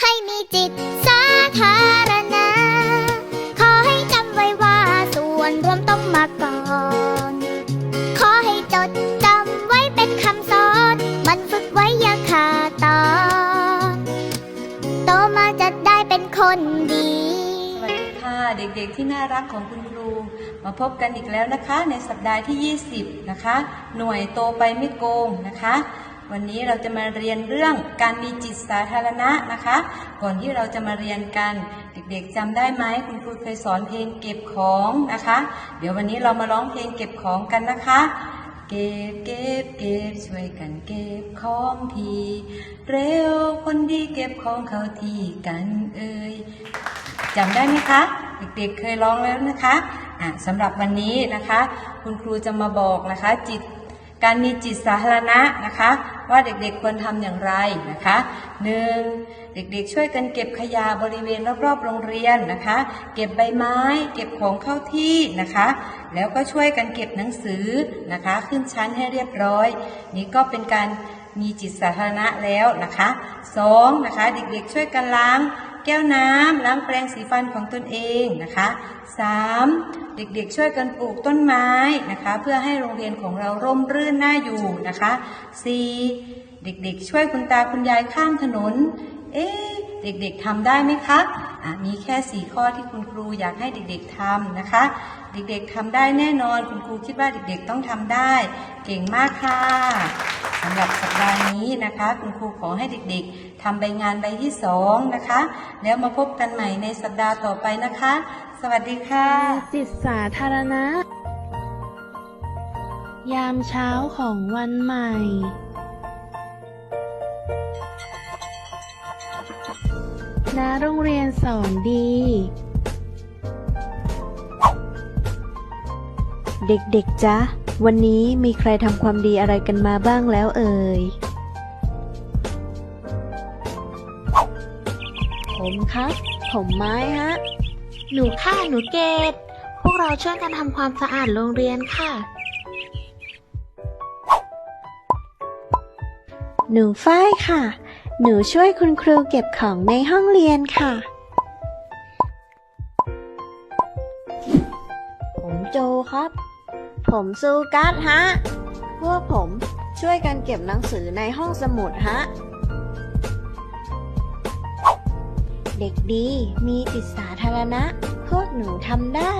ให้มีจิตสาธารณะ ขอให้จำไว้ว่าส่วนรวมต้องมาก่อน ขอให้จดจำไว้เป็นคำสอน มันฝึกไว้อย่าขาดตอนโตมาจะได้เป็นคนดี สวัสดีค่ะเด็กๆที่น่ารักของคุณครู มาพบกันอีกแล้วนะคะ ในสัปดาห์ที่ 20 นะคะ หน่วยโตไปไม่โกงนะคะ วันนี้เราจะมาเรียนเรื่องการมีจิตสาธารณะนะคะ ก่อนที่เราจะมาเรียนกัน เด็กๆจำได้ไหมคุณครูเคยสอนเพลงเก็บของนะคะ เดี๋ยววันนี้เรามาร้องเพลงเก็บของกันนะคะ เก็บเก็บเก็บช่วยกันเก็บของทีเร็วคนดีเก็บของเขาทีกันเอ่ยจำได้ไหมคะ เด็กๆเคยร้องแล้วนะคะะสำหรับวันนี้นะคะ คุณครูจะมาบอกนะคะจิต การมีจิตสาธารณะนะคะ ว่าเด็กๆควรทำอย่างไรนะคะหนึ่งเด็กๆช่วยกันเก็บขยะบริเวณรอบๆโรงเรียนนะคะ เก็บใบไม้ เก็บของเข้าที่นะคะ แล้วก็ช่วยกันเก็บหนังสือนะคะ ขึ้นชั้นให้เรียบร้อย นี่ก็เป็นการมีจิตสาธารณะแล้วนะคะสองนะคะเด็กๆช่วยกันล้าง แก้วน้ำล้างแปรงสีฟันของตนเองนะคะ 3. เด็กๆช่วยกันปลูกต้นไม้นะคะ เพื่อให้โรงเรียนของเราร่มรื่นน่าอยู่นะคะ 4. เด็กๆ ช่วยคุณตาคุณยายข้ามถนน เอ๊เด็กๆทำได้ไหมคะะมีแค่ 4 ข้อที่คุณครูอยากให้เด็กๆทำนะคะ เด็กๆทำได้แน่นอนคุณครูคิดว่าเด็กๆต้องทำได้ เก่งมากค่ะำหรับสัปดาห์นี้นะคะ คุณครูขอให้เด็กๆทำใบงานใบที่สองนะคะ แล้วมาพบกันใหม่ในสัปดาห์ต่อไปนะคะ สวัสดีค่ะ จิตสาธารณะ ยามเช้าของวันใหม่ณโรงเรียนสอนดี เด็กๆจ๊ะ วันนี้มีใครทำความดีอะไรกันมาบ้างแล้วเอ่ย ผมครับ ผมไม้ฮะ หนูค่ะ หนูเกดพวกเราช่วยกันทำความสะอาดโรงเรียนค่ะ หนูฝ้ายค่ะ หนูช่วยคุณครูเก็บของในห้องเรียนค่ะ ผมโจครับ ผมซูกัสฮะ พวกผมช่วยกันเก็บหนังสือในห้องสมุดฮะ เด็กดีมีจิตสาธารณะพวกหนูทำได้